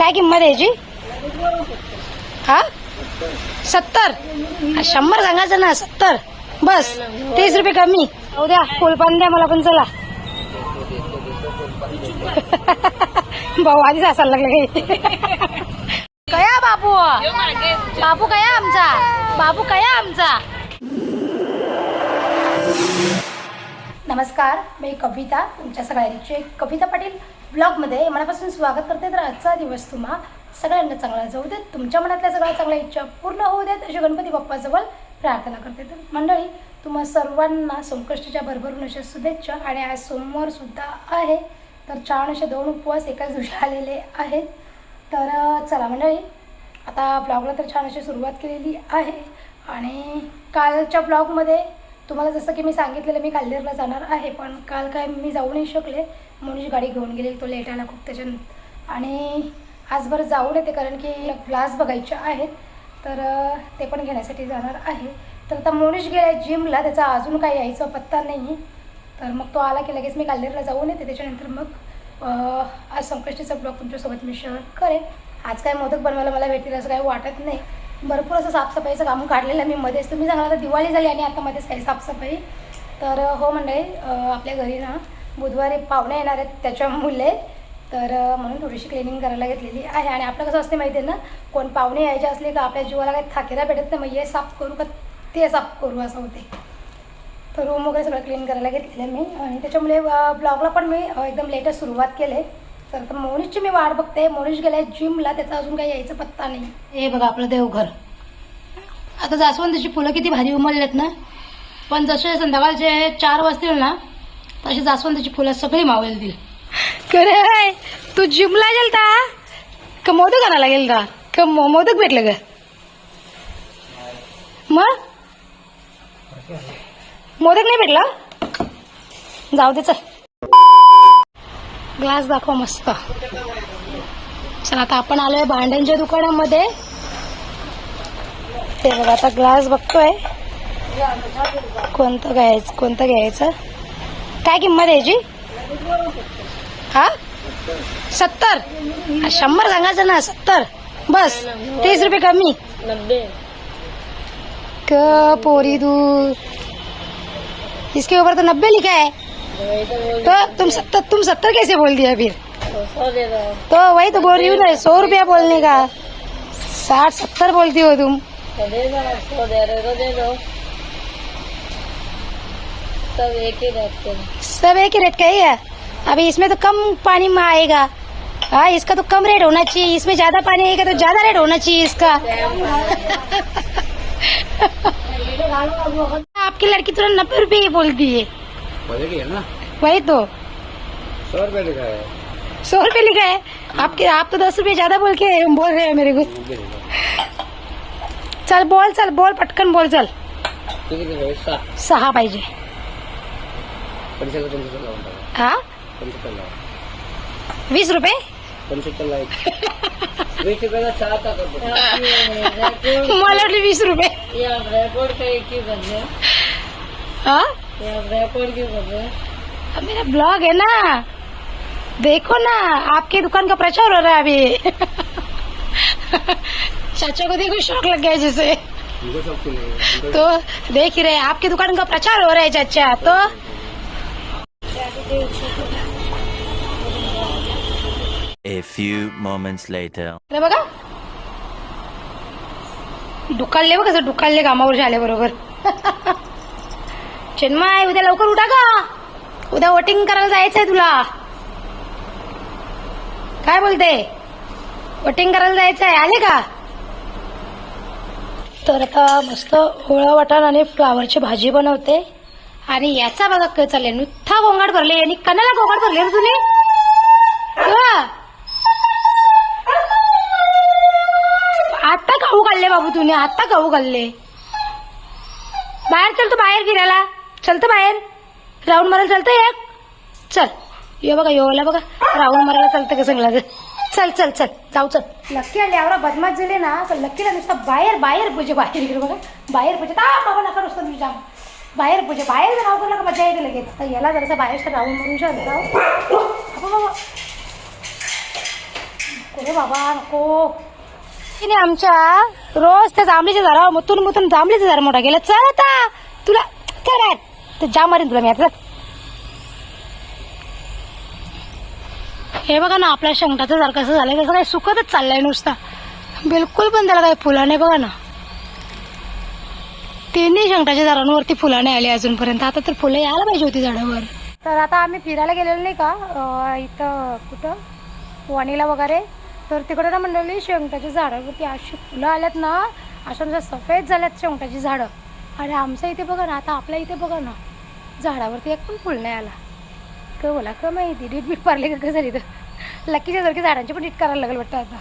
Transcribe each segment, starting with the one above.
काय किंमत याची? हा? सत्तर. शंभर सांगायचं ना सत्तर. बस तीस रुपये कमी. हो द्या फुलपान द्या मला पण चला. भाऊ आधीच असायला लागले काही. कया बापू? बापू कया आमचा? बापू कया आमचा? नमस्कार मी कविता तुमच्या सगळ्यांचे कविता पाटील. ब्लॉगमध्ये मनापासून स्वागत करते. तर आजचा दिवस तुम्हा सगळ्यांना चांगला जाऊ देत तुमच्या मनातल्या सगळ्या चांगल्या इच्छा पूर्ण होऊ देत अशी गणपती बाप्पाजवळ प्रार्थना करते. तर मंडळी तुम्हा सर्वांना संकष्टीच्या भरभरून अशा शुभेच्छा आणि आज सोमवारसुद्धा आहे. तर छान असे दोन उपवास एकाच दिवशी आलेले आहेत. तर चला मंडळी आता ब्लॉगला तर छान अशी सुरुवात केलेली आहे. आणि कालच्या ब्लॉगमध्ये तुम्हाला जसं की मी सांगितलेलं मी काल्देरला जाणार आहे पण काल काय मी जाऊ नाही शकले. म्हणून गाडी घेऊन गेली तो लेट आला खूप त्याच्या आणि आज बरं जाऊन येते कारण की क्लास बघायचे आहेत. तर ते पण घेण्यासाठी जाणार आहे. तर आता मोनिश गेला जिमला त्याचा अजून काही यायचा पत्ता नाही. तर मग तो आला की लगेच मी काल्लेरला जाऊन येते त्याच्यानंतर मग आज संकष्टीचा ब्लॉग तुमच्यासोबत मी शेअर करेन. आज काय मोदक बनवायला मला भेटतील असं काही वाटत नाही. भरपूर असं साफसफाईचं काम काढलेलं आहे मी मध्येच. तुम्ही सांगाल आता दिवाळी झाली आणि आता मध्येच काही साफसफाई. तर हो मंडळी आपल्या घरी ना बुधवारी पाहुणे येणार आहेत त्याच्यामुळे. तर म्हणून थोडीशी क्लिनिंग करायला घेतलेली आहे. आणि आपलं कसं असते माहिती आहे ना कोण पाहुणे यायचे असले का आपल्या जीवाला काही थाकेरा भेटत नाही मग हे साफ करू का ते साफ करू असं होते तर रूम वगैरे सगळं क्लीन करायला घेतलेलं आहे मी. आणि त्याच्यामुळे ब्लॉगला पण मी एकदम लेटेस्ट सुरुवात केले तर आता मोनिशची मी वाट बघते. मोनिश गेलाय जिमला त्याचा अजून काही यायचा पत्ता नाही. हे बघा आपलं देवघर. आता जास्वंदाची फुलं किती भारी उमललेत ना. पण जसे संध्याकाळचे चार वाजतील ना तशी जास्वंदीची फुलं सगळी मावळतील खरे तू जिमला गेलता? का मोदक आणायला गेलता? का मो- मोदक भेटलं ग? मग? मोदक नाही भेटला? जाऊ दे चल. ग्लास दाखवा मस्त. चल आता आपण आलोय भांड्यांच्या दुकानामध्ये. ते बघा आता ग्लास बघतोय. कोणतं घ्यायचं कोणतं घ्यायचं? काय किंमत आहे याची? हा? सत्तर? हा, शंभर सांगायचं ना सत्तर. बस तीस रुपये कमी. क पोरी दूर. इसके ऊपर तो नब्बे लिखा है. तो तुम सत्तर तुम सत्तर कैसे बोल दिया फिर? तो वही तो बोल रही हूँ ना सौ रुपया बोलने का। साठ सत्तर बोलती हो तुम तो दे दो सौ दे रहे तो दे दो सब एक ही रेट के सब एक ही रेट का ही है अभी इसमें तो कम पानी में आएगा। हाँ इसका तो कम रेट होना चाहिए। इसमें ज़्यादा पानी आएगा तो ज़्यादा रेट होना चाहिए इसका। आपकी लड़की तुरंत नब्बे रुपए ही बोलती है। बोलेगी है ना? वही तो। सौ रुपये लिखा है। सौ रुपये लिखा है? आपके आप तो दस रुपये ज़्यादा बोल के बोल रहे हैं मेरे को। चल बोल चल बोल पटकन बोल चल। है सात। सहा पाहिजे हा? पंच्याहत्तर लावा वीस रुपये? पंच्याहत्तर लावा वीस रुपयाला सहा टाका मला वाटलं वीस रुपये. ये आप रेकॉर्ड का एक ही कर रहे हो? हा ये आप रेकॉर्ड क्यों कर रहे हो अब मेरा ब्लॉग है ना. देखो ना आपके दुकान का प्रचार हो रहा है अभी. चाचा को देखो शौक लग गया है जैसे. उनको सब खुले तो देख ही रहे हैं, आपकी दुकान का प्रचार हो रहा है चाचा तो A few moments later. बघा. डुकालले बघ कसं डुकालले कामावर आले बरोबर. चिन्मय उद्या लवकर उठा का उद्या वोटिंग करायला जायचंय तुला. काय बोलते? वोटिंग करायला जायचंय आले का? तर आता मस्त ओळा वाटाण आणि फ्लावरची भाजी बनवते. आणि याचा बघा काय चालले नुठ्ठा गोंगाट भरले. आणि कणाला गोंगाट भरले रे तुने आता गहू घालले बाबू तुने आता गहू घालले. बाहेर चलतो बाहेर फिरायला. चलतं बाहेर. राऊंड मारायला चालतं एक. चल. यो बघा योला बघा. राऊंड मारायला चालतं कसं लागत चल चल चल. जाऊ चल. लक्की आले. एवढा बदमाश झाले ना तर लक्कीला नुसतं बाहेर बाहेर पूजे बाहेर इकडे बघा. बाहेर पूजे बाबा नका नुसतं तुम्ही बाहेर म्हणजे बाहेर जर राहू का मजा येते लगेच. तर याला जरासं बाहेर राहून म्हणू शकता बाबा नको बाबा नको. तिने आमच्या रोज त्या जांभळीच्या झाडावर मुतून मुतून जांभळीचं झाड मोठा गेलं चल आता. तुला चल बाहेर ते जा मारेन तुला मी आता. हे बघा ना आपल्या शेंगटाचं झाड कसं झालंय. कसं काय सुकतच चाललंय नुसता. बिलकुल पण त्याला काही फुलं नाही बघा ना. तिन्ही शेंगटाच्या झाडांवरती फुलं नाही आली अजूनपर्यंत. आता तर फुलं यायला पाहिजे होती झाडावर. तर आता आम्ही फिरायला गेलेलो नाही का? अं, इथं कुठं? वाणीला वगैरे. तर तिकडे ना मंडळी शेवटाच्या झाडावरती अशी फुलं आल्यात ना अशा म्हणजे सफेद झाल्यात शेवटाची झाडं. आणि आमच्या इथे बघा ना आता आपल्या इथे बघा ना झाडावरती एक पण फुल नाही आला. क बोला का माहिती डीट बीट पारले का कसं झाली तर लकीच्या सारखी झाडांची पण डीट करायला लागेल वाटतं आता.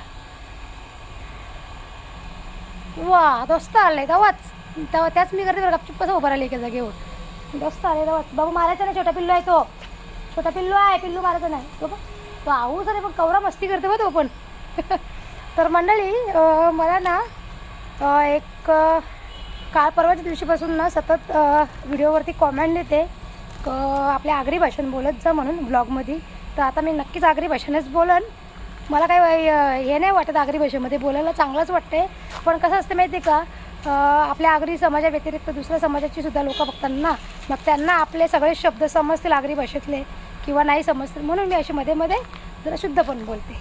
वा दोस्त आलाय वाच. तेव्हा त्याच मी करते बरं कसं उभं राहिले एका जागेवर जास्त आले बाबू मारायचा नाही छोटा पिल्लू आहे तो. छोटा पिल्लू आहे पिल्लू मारायचा नाही. तो पण तो आऊस अरे पण कवरा मस्ती करते बघ तो पण. तर मंडळी मला ना एक काळ काल परवाच्या दिवशीपासून ना सतत व्हिडिओवरती कॉमेंट येते. क आपल्या आगरी भाषेने बोलत जा म्हणून ब्लॉगमध्ये तर आता मी नक्कीच आगरी भाषेनेच बोलन. मला काही हे नाही वाटत आगरी भाषेमध्ये बोलायला चांगलंच वाटते पण कसं असतं माहिती आहे का आपल्या आगरी समाजाव्यतिरिक्त दुसऱ्या समाजाची सुद्धा लोक बघतात ना मग त्यांना आपले सगळे शब्द समजतील आगरी भाषेतले किंवा नाही समजतील म्हणून मी अशी मध्ये मध्ये जरा शुद्ध पण बोलते.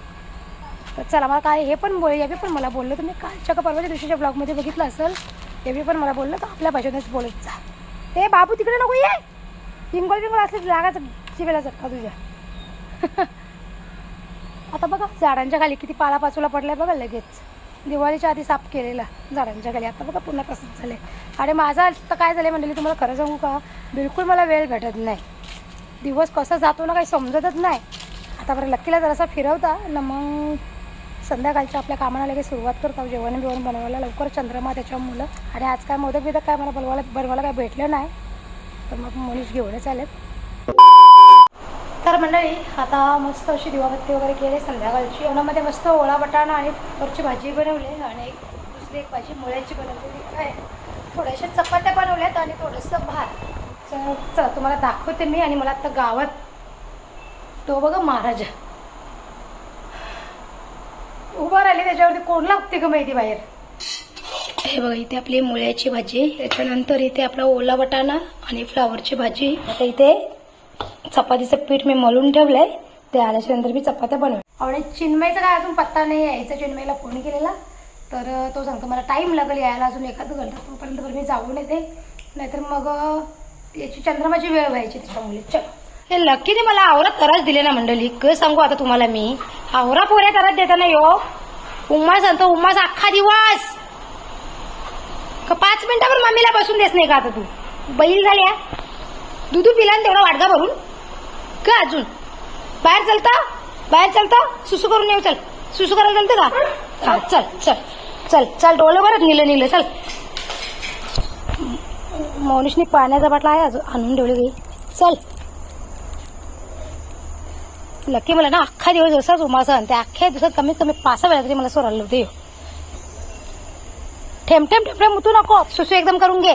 तर चला मला काय हे पण बोल यावी पण मला बोललं. तुम्ही कालच्या का परवाच्या दिवशीच्या ब्लॉगमध्ये बघितलं असेल यावी पण मला बोललं तर आपल्या भाषेतच बोलत जा. ए बाबू तिकडे नको ये. पिंगोळ पिंगोळ असली लागायचं चिवेला चटका तुझ्या. आता बघा झाडांच्या खाली किती पालापाचोला पडलाय बघा लगेच. दिवाळीच्या आधी साफ केलेला झाडांच्या खाली आता बघा पुन्हा तसंच आहे आणि माझा तर काय झालं म्हणजे तुम्हाला खरं सांगू का? बिलकुल मला वेळ भेटत नाही. दिवस कसा जातो ना काही समजतच नाही. आता बरं लक्कीला जरासा फिरवता ना मग संध्याकाळच्या आपल्या कामाला लगेच सुरुवात करतो. जेवण बिवण बनवायला लवकर चंद्रमा त्याच्या मुलं. आणि आज काय मोदक बिदक काय मला बनवायला बनवायला काय भेटलं नाही. तर मग मनीष घेऊनच आलेत. तर मंडळी आता मस्त अशी दिवाबत्ती वगैरे केली संध्याकाळची. जेवणामध्ये मस्त ओळा बटाणा आणि वरची भाजी बनवली आणि एक दुसरी एक भाजी मुळ्याची बनवलेली. आहे थोड्याशा चपात्या बनवल्यात आणि थोडंसं भात. चला तुम्हाला दाखवते मी आणि मला आता गावात तो बघा महाराजा. उभा राहिली त्याच्यावरती. कोण लागते का माहिती बाहेर? हे बघा इथे आपली मुळ्याची भाजी. त्याच्यानंतर इथे आपला ओला वटाणा आणि फ्लावरची भाजी. आता इथे चपातीचं पीठ मी मळून ठेवलंय. ते आल्याच्यानंतर मी चपात्या बनवल्या आणि चिन्मयचा काय अजून पत्ता नाही यायचा चिन्मयला फोन केलेला. तर तो सांगतो मला टाईम लागेल यायला. अजून एखाद घंटा तोपर्यंत मी जाऊन येते. नाहीतर मग याची चंद्रमाची वेळ व्हायची त्याच्यामुळे चल. हे लकीने मला आवरा त्रास दिले ना मंडळी. काय सांगू आता तुम्हाला मी. आवरा पोऱ्या त्रास देताना यो. उम्मा सांगतो उम्माच अख्खा दिवस. का पाच मिनिटावर मम्मीला बसून देस नाही का आता तू? बैल झाल्या. दुधू पिला तेवढा वाडगा भरून. का अजून. बाहेर चलता बाहेर चलता सुसू करून येऊ चल. सुसू करायला चलते का? हा चल चल. चल चल. डोळे बरं निलं निलं. चल. मौनिशने पाण्याचा बाटला आहे अजून. आणून ठेवली गई चल. लकी मला ना अख्खा दिवस जसाच उमासा आणि त्या अख्ख्या दिवसात कमीत कमी पाच वेळा तरी मला सोरायला होते. ठेम ठेम ठेम ठेम मुतू नको. सुसू एकदम करून घे.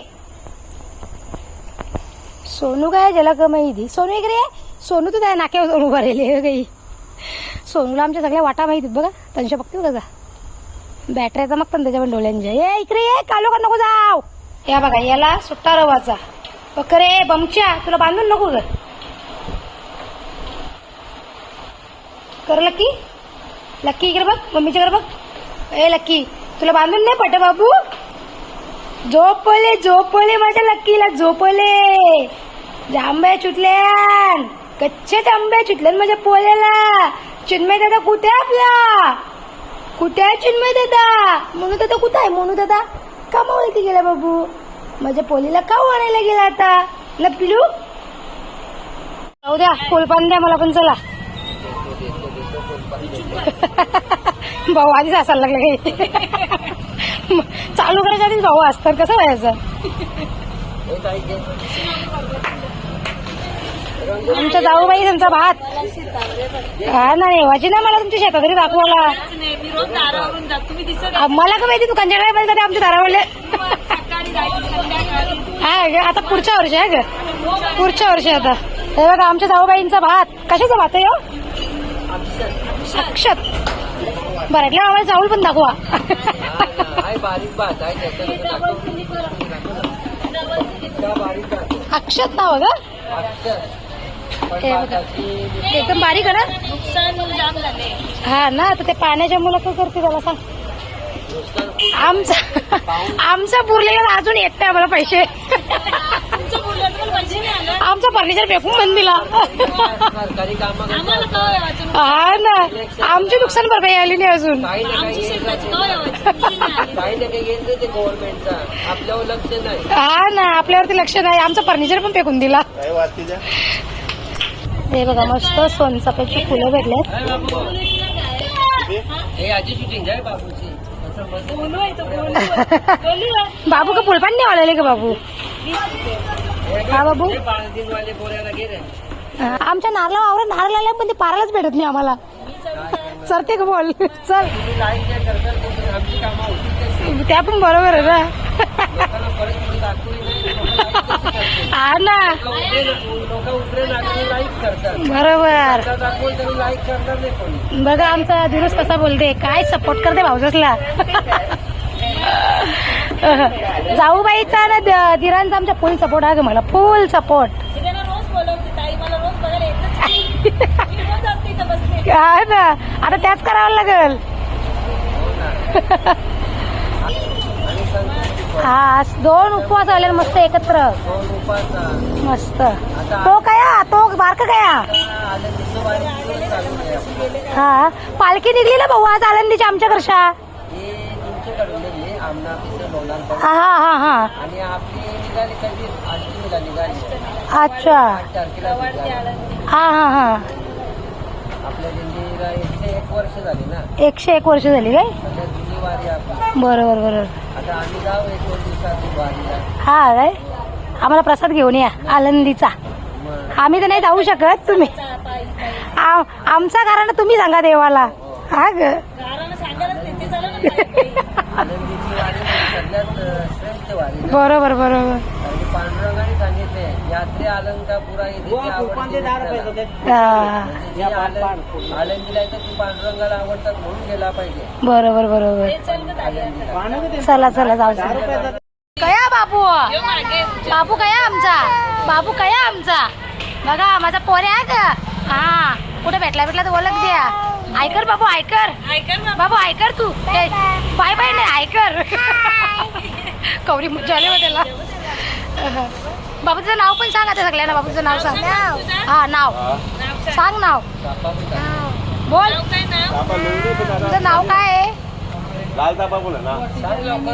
सोनू काय ज्याला ग माहिती सोनू इकडे सोनू तू त्या नाक्यावर उभा राहिले काही. सोनूला आमच्या सगळ्या वाटा माहितीत बघा. त्यांच्या बघते बघा. बॅटऱ्याचा मग पण त्याच्या पण डोळ्यांच्या. ये इकडे ये कालो का नको जाव या बघा याला सुट्टा रवाचा बकरे बमच्या तुला बांधून नको ग कर लक्की लक्की इकडे बघ मम्मीच्या बघ. ए लक्की तुला बांधून नाही पट बाबू. झोपले झोपले माझ्या लक्कीला झोपले. जांभ्या चुटल्यान कच्चे आंबे चुटल्यान माझ्या पोल्याला चिन्मय दादा कुठे आहे आपला? कुठे आहे चिन्मय दादा? मोनू दादा कुठे आहे? मोनू दादा का मावळती गेला बाबू. माझ्या पोलीला का आणायला गेला आता? लपिलू जाऊ द्या कोलपान द्या मला पण चला. भाऊ आधीच असायला लागला काही चालू करायच्या आधीच भाऊ असतात कसं व्हायचं? हो, आमच्या जाऊबाई त्यांचा भात. हा ना वाजी ना मला तुमच्या शेतात तरी दाखवायला. मला का माहिती दुकानच्या काय पाहिजे आमच्या दारावरले? हा ग, आता पुढच्या वर्षी आहे ग. पुढच्या वर्षी आता. हे बघा आमच्या जाऊबाईंचा भात. कशाचा भात आहे हो? अक्षत. बरटल्या आम्हाला चावल पण दाखवा. अक्षत नाव का? हे बघा. एकदम बारीक आहे ना? नुकसान जाम झाले हा ना तर ते पाण्याच्या मुलं काय करते त्याला सांग. आमचा आमचा पुरलेला अजून येत नाही आम्हाला पैसे. आमचा फर्निचर फेकून बंद दिला. हा ना आमची नुकसान भरपाई आली नाही अजून. ना ते हा ना आपल्यावरती लक्ष नाही आमचं फर्निचर पण फेकून दिला. हे बघा मस्त सोनचाफ्याची फुलं भेटलेत. काय बाबू हे का फुलपान नाही आलेले का बाबू? हा बाबू? आमच्या नारला वावर नारळ आल्या पण ते पारायलाच भेटत नाही आम्हाला. चरते का बोल? चल. त्या पण बरोबर आहे ना. हा ना. लोक उतरे लाईक करतात बरोबर. दाखवून तरी लाईक करणार नाही कोणी बघा आमचा दिवस कसा बोलते. काय सपोर्ट करते भाऊजसला. जाऊबाईचा ना द- दिरांचा आमचा फुल सपोर्ट आहे मला फुल सपोर्ट मी त्यांना रोज बोलवते ताई मला रोज बघायला येतच नाही. मी रोज असते इथं हा ना. आता त्याच करावं लागेल. आज दोन उपवास आले मस्त एकत्र. मस्त. तो कया? तो बारक कया. हा. पालखी निघली ना भाऊ आज आनंदीची आमच्या घरच्या. हे हा हा हा. आणि आपली निघाली कधी आठवीला निघाली अच्छा. आठ तारखेला निघाली. हा हा हा. आपल्या दिंडीला एकशे एक वर्ष झाली ना. एकशे एक वर्ष झाली काय? वारी आपली बरोबर बरोबर. आता आम्ही जाऊ एक दोन दिवसात वारीला. हा काय आम्हाला प्रसाद घेऊन या आनंदीचा. मग. आम्ही तर नाही जाऊ शकत तुम्ही. आ- आमचा कारण तुम्ही सांगा देवाला. हा ग. आनंदीची वारी म्हणजे सगळ्यात अं, श्रेष्ठ वारी. बरोबर बरोबर कारण की पांडुरंगाने सांगितले यात्रे अलंकापुरा येथे आवडते. हा, म्हणजे जी आलं- आळंदीला येतं ती पांडुरंगाला आवडतात म्हणून गेला पाहिजे. बरोबर बरोबर. चल. चला चला जाऊ चला. कया मागे. बाबू कया आमचा? बाबू कया आमचा? बघा माझा पोरे आहे का? हा. कुठे भेटला भेटला तर ओळख द्या. ऐकर बाबू ऐकर बाबू ऐकर तू. ए, बाय बाय. नाही ऐकर कवरी मजा आली त्याला. बाबूचं नाव पण सांग आता सगळ्यांना बाबूचं नाव सांग. हा नाव. सांग. नाव. बोल. नाव काय नाव? तुझं नाव काय आहे? बाबू name?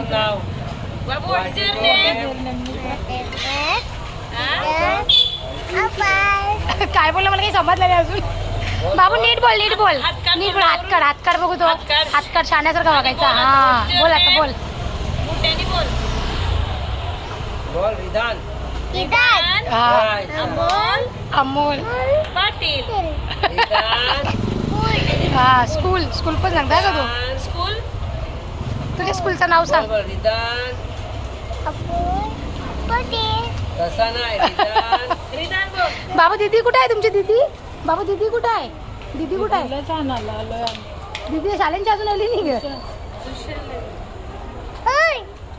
हा? काय बोललं मला काही समजलं नाही अजून. बाबू नीट बोल नीट बोल. नीट बोल हात काढ हात काढ बघू तो. हात काढ. हात काढ शाण्यासारखा बघायचा. हा बोल आता बोल. बोल. विधान काय? अमोल. अमोल. पाटील. हा स्कूल. स्कूल पण सांगता का तू? स्कूल. तुझ्या स्कूलचं नाव सांग. तसा नाही बोल. बाबू दीदी कुठे आहे तुमची दीदी? बाबू दीदी कुठे आहे? दीदी कुठे आहे? दीदी शाळेंची अजून आली नाही ग.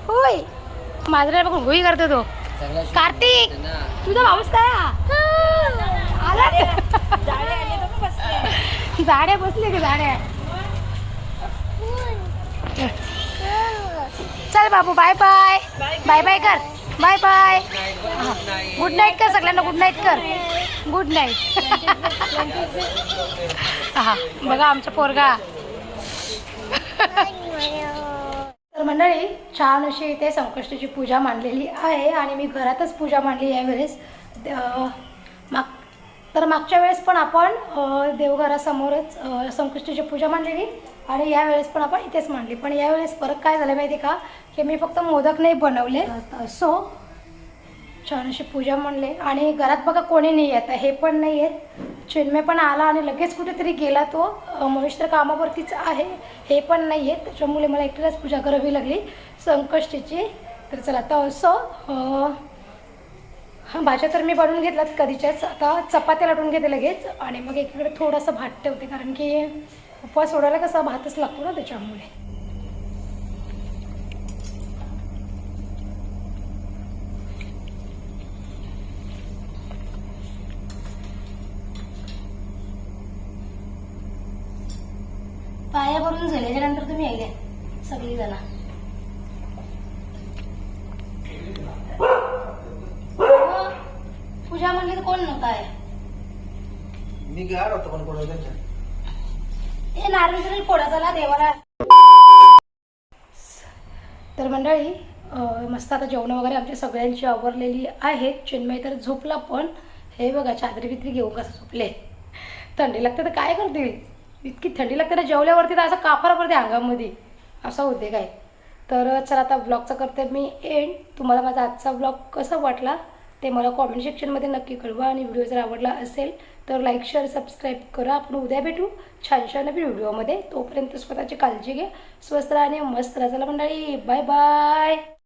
होय माझ्या बघून होई करतो तो. कार्तिक. तुझा भाऊस काय? आला झाड्या बसले का झाड्या चल बाबू बाय बाय बाय बाय कर. बाय बाय गुड नाईट कर सगळ्यांना गुड नाईट कर. गुड नाईट हा बघा आमचा पोरगा. तर मंडळी छान अशी इथे संकष्टीची पूजा मांडलेली आहे आणि मी घरातच पूजा मांडली यावेळेस. माग तर मागच्या वेळेस पण आपण देवघरासमोरच संकष्टीची पूजा मांडलेली आणि यावेळेस पण आपण इथेच मांडली. पण यावेळेस फरक काय झालं माहिती आहे का? की मी फक्त मोदक नाही बनवले सो छान अशी पूजा म्हणले आणि घरात बघा कोणी नाही येत हे पण नाही आहेत. चिन्मय पण आला आणि लगेच कुठेतरी गेला तो. महेश तर कामावरतीच आहे. हे पण नाही आहे त्याच्यामुळे मला एकटीलाच पूजा करावी लागली. संकष्टीची तर चला आता असं हां भाज्या तर मी बनवून घेतल्यात कधीच्याच. आता चपात्या लाटून घेते लगेच. आणि मग एकीकडे थोडंसं भात ठेवते. कारण की उपवास सोडायला कसा भातच लागतो ना त्याच्यामुळे. पाया भरून झाल्याच्यानंतर तुम्ही यायले सगळी जण पूजा म्हणली तर कोण नव्हता आहे मी गेला होतो पण कोणाला त्यांच्या हे नारळ तरी फोडायचा ना देवाला. तर मंडळी मस्त आता जेवण वगैरे आमची सगळ्यांची आवरलेली आहेत चिन्मय तर झोपला पण. हे बघा चादरी बित्री घेऊन कसं झोपले? थंडी लागते तर काय करतील? इतकी थंडी लागते ना जेवल्यावरती तर असं काफरा पडते अंगामध्ये. असं होते काय तर चला आता ब्लॉगचा करते मी एंड तुम्हाला माझा आजचा ब्लॉग कसा वाटला ते मला कॉमेंट सेक्शनमध्ये नक्की कळवा. आणि व्हिडिओ जर आवडला असेल तर लाईक शेअर सबस्क्राईब करा. आपण उद्या भेटू छान छान नवीन व्हिडिओमध्ये तोपर्यंत स्वतःची काळजी घे स्वस्त राहा आणि मस्त राहा. चला मंडळी बाय बाय